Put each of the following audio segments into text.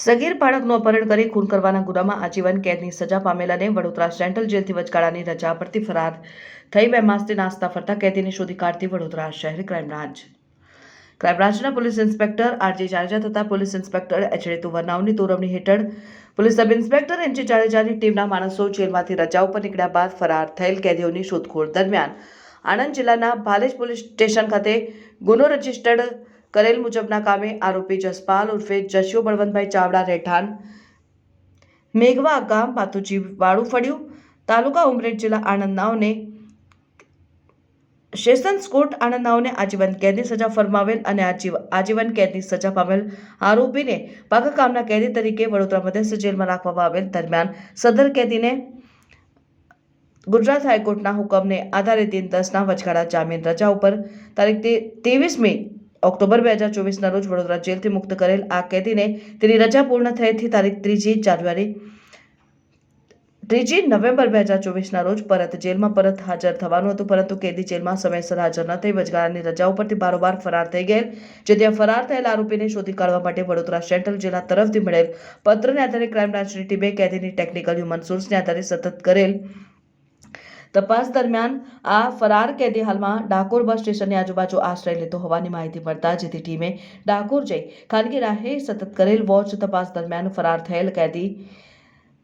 સગીર બાળકનું અપહરણ કરી ખૂન કરવાના ગુનામાં આજીવન કેદની સજા પામેલાને વડોદરા સેન્ટ્રલ જેલથી વચગાળાની રજા પરથી ફરાર થઈ બે માસથી નાસ્તા ફરતા કેદીને શોધી કાઢતી વડોદરા શહેર crime branch. ક્રાઇમબ્રાન્ચના crime police inspector RJ Jadeja તથા પોલીસ ઇન્સ્પેક્ટર એચડી તુવરનાવની તોરવણી હેઠળ પોલીસ સબ ઇન્સ્પેક્ટર એનજી જાડેજાની ટીમના માણસો જેલમાંથી રજા ઉપર નીકળ્યા બાદ ફરાર થયેલ કેદીઓની શોધખોળ દરમિયાન આણંદ જિલ્લાના ભાલેજ પોલીસ સ્ટેશન ખાતે ગુનો રજીસ્ટર્ડ કરેલ મુજબના કામે આરોપી જસપાલ ઉર્ફે જશિયો બળવંતભાઈ ચાવડા રહેઠાણ. મેઘવા ગામ પાતુજી વાળું ફળ્યું. તાલુકા ઉમરેઠ જિલ્લા આણંદનાઓને સેશન્સ કોર્ટ આણંદનાઓને આજીવન કેદની સજા ફરમાવેલ અને આજીવ- આજીવન કેદની સજા પામેલ આરોપીને પાકા કામના કેદી તરીકે વડોદરા મધ્યસ્થ જેલમાં રાખવામાં આવેલ દરમિયાન સદર કેદીને ગુજરાત હાઈકોર્ટના હુકમને આધારે દિન દસના વચગાળા જામીન રજા ઉપર તારીખ ત્રેવીસ મે ઓક્ટોબર બે હજાર ચોવીસના રોજ વડોદરા જેલથી મુક્ત કરેલ આ કેદીને તેની રજા પૂર્ણ થયેથી તારીખ ત્રીજી જાન્યુઆરી. ત્રીજી નવેમ્બર બે હજાર ચોવીસના રોજ પરત જેલમાં પરત હાજર થવાનું હતું, પરંતુ કેદી જેલમાં સમયસર હાજર ન થઈ. વચગાળાની રજા ઉપરથી બારોબાર ફરાર થઈ ગયેલ જેથી ફરાર થયેલ આરોપીને શોધી કાઢવા માટે વડોદરા સેન્ટ્રલ જેલના તરફથી મળેલ પત્રને આધારે ક્રાઇમ બ્રાન્ચની ટીમે કેદીની ટેકનિકલ હ્યુમન સોર્સને આધારે સતત કરેલ તપાસ દરમિયાન આ ફરાર કેદી હાલમાં ડાકોર બસ સ્ટેશનની આજુબાજુ આશ્રય લેતો હોવાની માહિતી મળતા જેથી ટીમે ડાકોર જઈ ખાનગી રાહે સતત કરેલ વોચ તપાસ દરમિયાન ફરાર થયેલ કેદી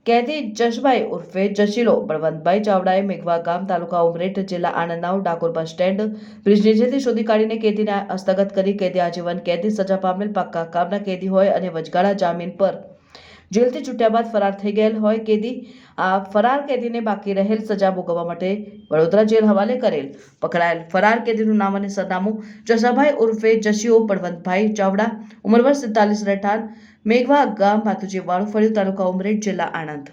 કેદી જશભાઈ ઉર્ફે જશીલો, બળવંતભાઈ ચાવડાએ મેઘવા ગામ તાલુકા ઉમરેઠ જિલ્લા આણંદનાવ ડાકોર બસ સ્ટેન્ડ બ્રિજ નીચેથી શોધી કાઢીને કેદીને હસ્તગત કરી કેદી આજીવન કેદી સજા પામેલ પાક્કા કામના કેદી હોય અને વચગાળા જામીન પર જેલથી છૂટ્યા બાદ ફરાર થઈ ગયેલ હોય કેદી, આ ફરાર કેદીને બાકી રહેલ સજા ભોગવવા માટે વડોદરા જેલ હવાલે કરેલ. પકડાયેલ ફરાર કેદીનું નામ અને સરનામું જસાભાઈ ઉર્ફે જશીઓ બળવંતભાઈ ચાવડા ઉંમરવર સિત્તાલીસ રહેઠાણ મેઘવા ગામ ભાતુજી વાળું ફળિયું તાલુકા ઉમરેઠ, જિલ્લા આણંદ.